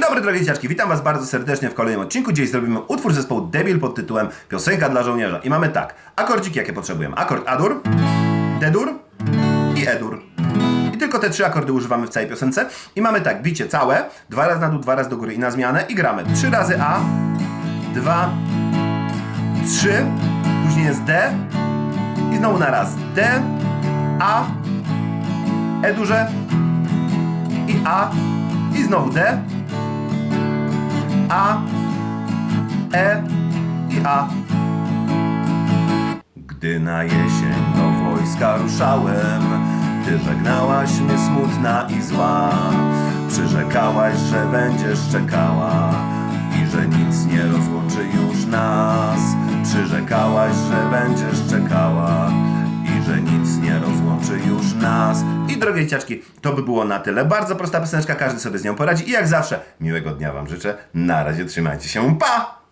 dobry, drogie dzieciaczki, witam was bardzo serdecznie w kolejnym odcinku. Dziś zrobimy utwór zespołu Debil pod tytułem Piosenka dla żołnierza. I mamy tak, akordziki jakie potrzebujemy. Akord A-dur, D-dur i E-dur. I tylko te trzy akordy używamy w całej piosence. I mamy tak, bicie całe, dwa razy na dół, dwa razy do góry i na zmianę. I gramy trzy razy A, dwa, trzy, później jest D i znowu na raz D, A, E duże i A i znowu D, A, E i A. Gdy na jesień do wojska ruszałem, ty żegnałaś mnie smutna i zła. Przyrzekałaś, że będziesz czekała i że nic nie rozłączy już nas. Przyrzekałaś, że będziesz czekała drogie dzieciaczki, to by było na tyle. Bardzo prosta pioseneczka, każdy sobie z nią poradzi. I jak zawsze, miłego dnia Wam życzę. Na razie trzymajcie się. Pa!